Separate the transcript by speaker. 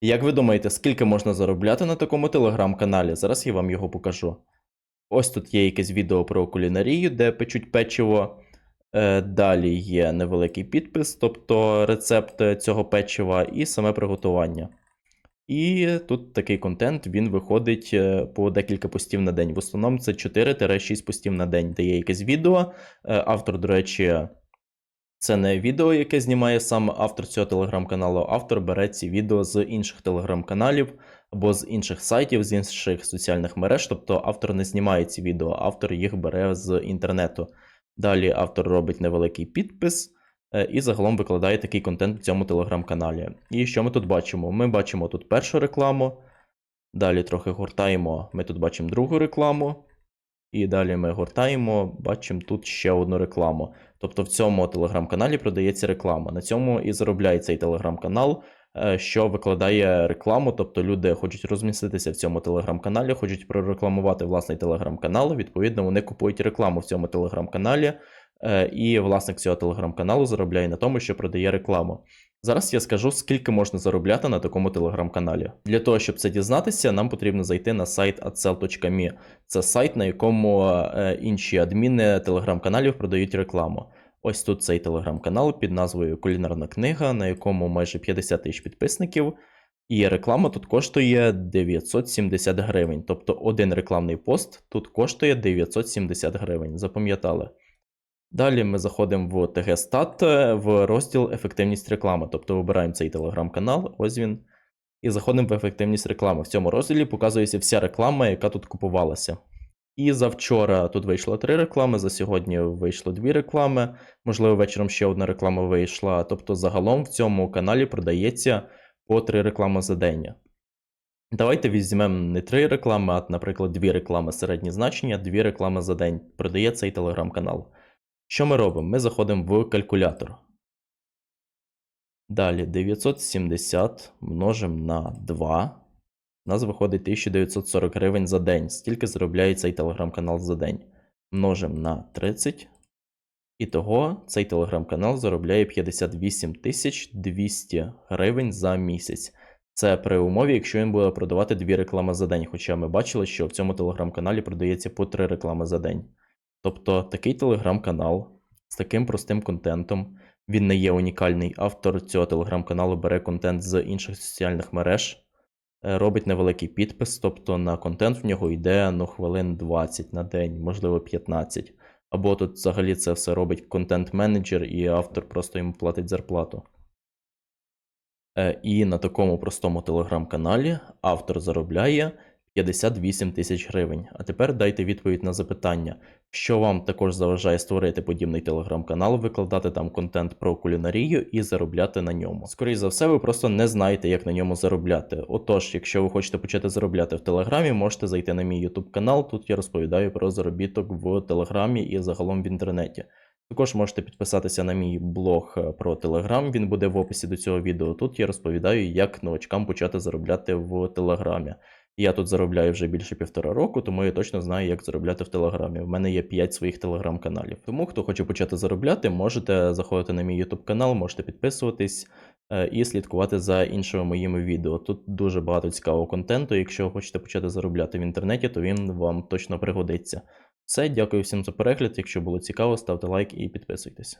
Speaker 1: Як ви думаєте, скільки можна заробляти на такому телеграм-каналі? Зараз я вам його покажу. Ось тут є якесь відео про кулінарію, де печуть печиво. Е, Далі є невеликий підпис, тобто рецепт цього печива і саме приготування. І тут такий контент він виходить е, по декілька постів на день. В основному це 4-6 постів на день, де є якесь відео. Е, Автор, до речі, це не відео, яке знімає сам автор цього телеграм-каналу. Автор бере ці відео з інших телеграм-каналів або з інших сайтів, з інших соціальних мереж. Тобто автор не знімає ці відео, автор їх бере з інтернету. Далі автор робить невеликий підпис е, і загалом викладає такий контент в цьому телеграм-каналі. І що ми тут бачимо? Ми бачимо тут першу рекламу. Далі трохи гортаємо, ми тут бачимо другу рекламу. І далі ми гортаємо, бачимо тут ще одну рекламу. Тобто в цьому телеграм-каналі продається реклама. На цьому і заробляє цей телеграм-канал, е, що викладає рекламу. Тобто люди хочуть розміститися в цьому телеграм-каналі, хочуть прорекламувати власний телеграм-канал. Відповідно, вони купують рекламу в цьому телеграм-каналі, е, і власник цього телеграм-каналу заробляє на тому, що продає рекламу. Зараз я скажу, скільки можна заробляти на такому телеграм-каналі. Для того, щоб це дізнатися, нам потрібно зайти на сайт adsell.me. Це сайт, на якому е, інші адміни телеграм-каналів продають рекламу. Ось тут цей телеграм-канал під назвою Кулінарна книга, на якому майже 50 тисяч підписників. І реклама тут коштує 970 гривень. Тобто один рекламний пост тут коштує 970 гривень. Запам'ятали. Далі ми заходимо в ТГ Стат в розділ Ефективність реклами. Тобто вибираємо цей телеграм-канал, ось він. І заходимо в ефективність реклами. В цьому розділі показується вся реклама, яка тут купувалася. І завчора тут вийшло три реклами, за сьогодні вийшло дві реклами. Можливо, вечором ще одна реклама вийшла. Тобто, загалом в цьому каналі продається по три реклами за день. Давайте візьмемо не три реклами, а, наприклад, дві реклами середнє значення, дві реклами за день. Продає цей телеграм-канал. Що ми робимо? Ми заходимо в калькулятор. Далі 970 множимо на 2. У нас виходить 1940 гривень за день. Стільки заробляє цей телеграм-канал за день. Множимо на 30. І того цей телеграм-канал заробляє 58 200 гривень за місяць. Це при умові, якщо він буде продавати дві реклами за день. Хоча ми бачили, що в цьому телеграм-каналі продається по три реклами за день. Тобто такий телеграм-канал з таким простим контентом, він не є унікальний. Автор цього телеграм-каналу бере контент з інших соціальних мереж, е, робить невеликий підпис, тобто на контент в нього йде ну, хвилин 20 на день, можливо 15. Або тут взагалі це все робить контент-менеджер, і автор просто йому платить зарплату. Е, І на такому простому телеграм-каналі автор заробляє 58 тисяч гривень. А тепер дайте відповідь на запитання, що вам також заважає створити подібний телеграм-канал, викладати там контент про кулінарію і заробляти на ньому. Скоріше за все, ви просто не знаєте, як на ньому заробляти. Отож, якщо ви хочете почати заробляти в Телеграмі, можете зайти на мій YouTube канал. Тут я розповідаю про заробіток в Телеграмі і загалом в інтернеті. Також можете підписатися на мій блог е, про Телеграм, він буде в описі до цього відео. Тут я розповідаю, як новачкам почати заробляти в Телеграмі. Я тут заробляю вже більше півтора року, тому я точно знаю, як заробляти в Телеграмі. В мене є 5 своїх телеграм-каналів. Тому, хто хоче почати заробляти, можете заходити на мій YouTube канал, можете підписуватись е, і слідкувати за іншими моїми відео. Тут дуже багато цікавого контенту. Якщо хочете почати заробляти в інтернеті, то він вам точно пригодиться. Все, дякую всім за перегляд. Якщо було цікаво, ставте лайк і підписуйтесь.